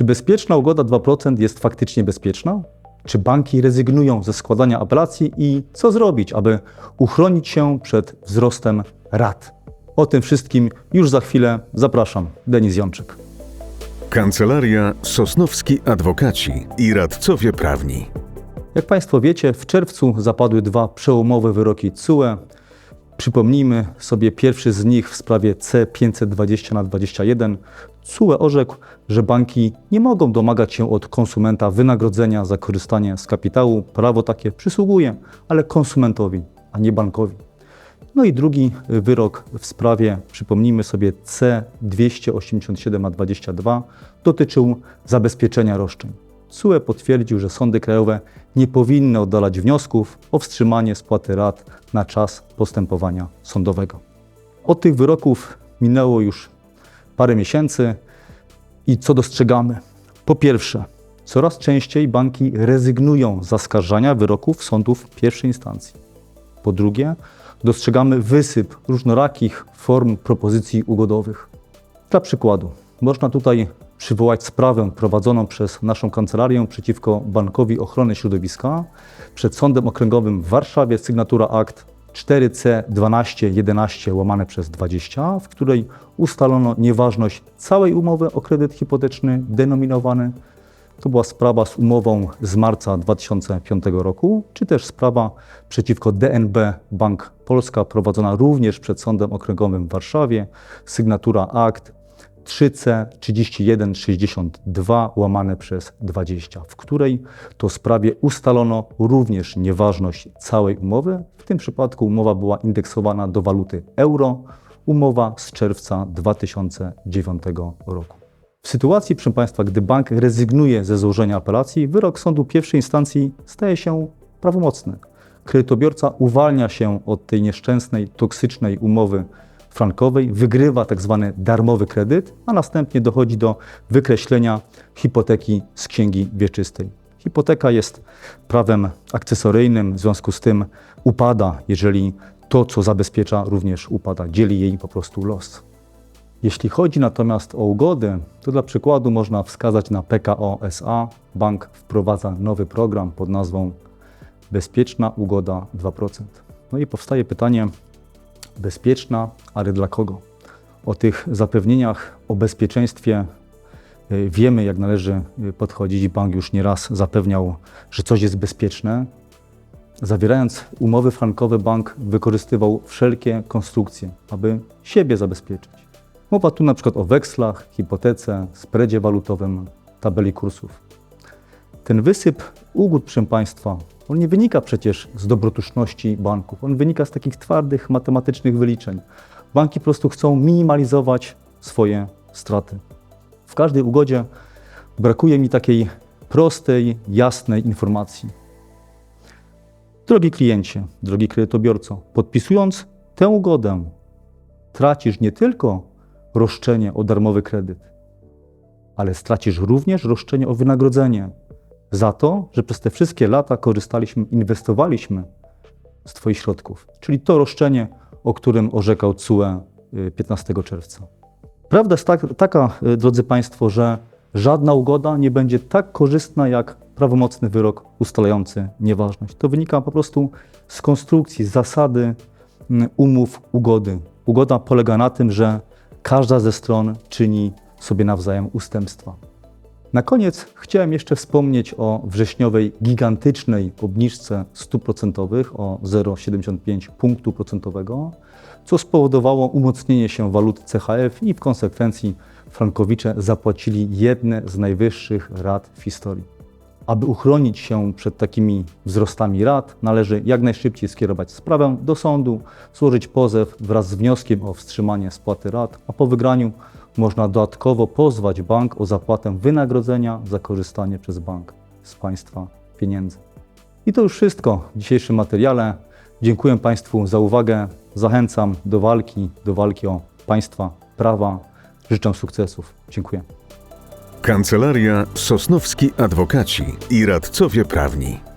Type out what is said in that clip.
Czy bezpieczna ugoda 2% jest faktycznie bezpieczna? Czy banki rezygnują ze składania apelacji i co zrobić, aby uchronić się przed wzrostem rat? O tym wszystkim już za chwilę zapraszam. Denis Jączyk. Kancelaria Sosnowski Adwokaci i Radcowie Prawni. Jak Państwo wiecie, w czerwcu zapadły dwa przełomowe wyroki CUE. Przypomnijmy sobie pierwszy z nich w sprawie C520 na 21. CUE orzekł, że banki nie mogą domagać się od konsumenta wynagrodzenia za korzystanie z kapitału. Prawo takie przysługuje, ale konsumentowi, a nie bankowi. No i drugi wyrok w sprawie, przypomnijmy sobie, C287 na 22 dotyczył zabezpieczenia roszczeń. CUE potwierdził, że sądy krajowe nie powinny oddalać wniosków o wstrzymanie spłaty rat na czas postępowania sądowego. Od tych wyroków minęło już parę miesięcy i co dostrzegamy? Po pierwsze, coraz częściej banki rezygnują z zaskarżania wyroków sądów pierwszej instancji. Po drugie, dostrzegamy wysyp różnorakich form propozycji ugodowych. Dla przykładu, można tutaj przywołać sprawę prowadzoną przez naszą kancelarię przeciwko Bankowi Ochrony Środowiska przed Sądem Okręgowym w Warszawie, sygnatura akt 4C1211 łamane przez 20, w której ustalono nieważność całej umowy o kredyt hipoteczny denominowany. To była sprawa z umową z marca 2005 roku, czy też sprawa przeciwko DNB Bank Polska prowadzona również przed Sądem Okręgowym w Warszawie, sygnatura akt 3C3162 łamane przez 20, w której to sprawie ustalono również nieważność całej umowy. W tym przypadku umowa była indeksowana do waluty euro, umowa z czerwca 2009 roku. W sytuacji, proszę Państwa, gdy bank rezygnuje ze złożenia apelacji, wyrok sądu pierwszej instancji staje się prawomocny. Kredytobiorca uwalnia się od tej nieszczęsnej, toksycznej umowy frankowej, wygrywa tak zwany darmowy kredyt, a następnie dochodzi do wykreślenia hipoteki z księgi wieczystej. Hipoteka jest prawem akcesoryjnym, w związku z tym upada, jeżeli to, co zabezpiecza, również upada, dzieli jej po prostu los. Jeśli chodzi natomiast o ugody, to dla przykładu można wskazać na PKO SA. Bank wprowadza nowy program pod nazwą Bezpieczna Ugoda 2%. No i powstaje pytanie, bezpieczna, ale dla kogo? O tych zapewnieniach o bezpieczeństwie y, wiemy, jak należy y, podchodzić. Bank już nieraz zapewniał, że coś jest bezpieczne. Zawierając umowy frankowe, bank wykorzystywał wszelkie konstrukcje, aby siebie zabezpieczyć. Mowa tu na przykład o wekslach, hipotece, spreadzie walutowym, tabeli kursów. Ten wysyp ugód, proszę Państwa, on nie wynika przecież z dobrotuszności banków, on wynika z takich twardych matematycznych wyliczeń. Banki po prostu chcą minimalizować swoje straty. W każdej ugodzie brakuje mi takiej prostej, jasnej informacji. Drogi kliencie, drogi kredytobiorco, podpisując tę ugodę, tracisz nie tylko roszczenie o darmowy kredyt, ale stracisz również roszczenie o wynagrodzenie za to, że przez te wszystkie lata korzystaliśmy, inwestowaliśmy z Twoich środków, czyli to roszczenie, o którym orzekał CUE 15 czerwca. Prawda jest tak, taka, y, drodzy Państwo, że żadna ugoda nie będzie tak korzystna jak prawomocny wyrok ustalający nieważność. To wynika po prostu z konstrukcji, z zasady mm, umów ugody. Ugoda polega na tym, że każda ze stron czyni sobie nawzajem ustępstwa. Na koniec chciałem jeszcze wspomnieć o wrześniowej gigantycznej obniżce stóp procentowych o 0,75 punktu procentowego, co spowodowało umocnienie się waluty CHF i w konsekwencji frankowicze zapłacili jedne z najwyższych rat w historii. Aby uchronić się przed takimi wzrostami rat, należy jak najszybciej skierować sprawę do sądu, złożyć pozew wraz z wnioskiem o wstrzymanie spłaty rat, a po wygraniu można dodatkowo pozwać bank o zapłatę wynagrodzenia za korzystanie przez bank z Państwa pieniędzy. I to już wszystko w dzisiejszym materiale. Dziękuję Państwu za uwagę. Zachęcam do walki, do walki o państwa prawa. Życzę sukcesów. Dziękuję. Kancelaria Sosnowski Adwokaci i Radcowie Prawni.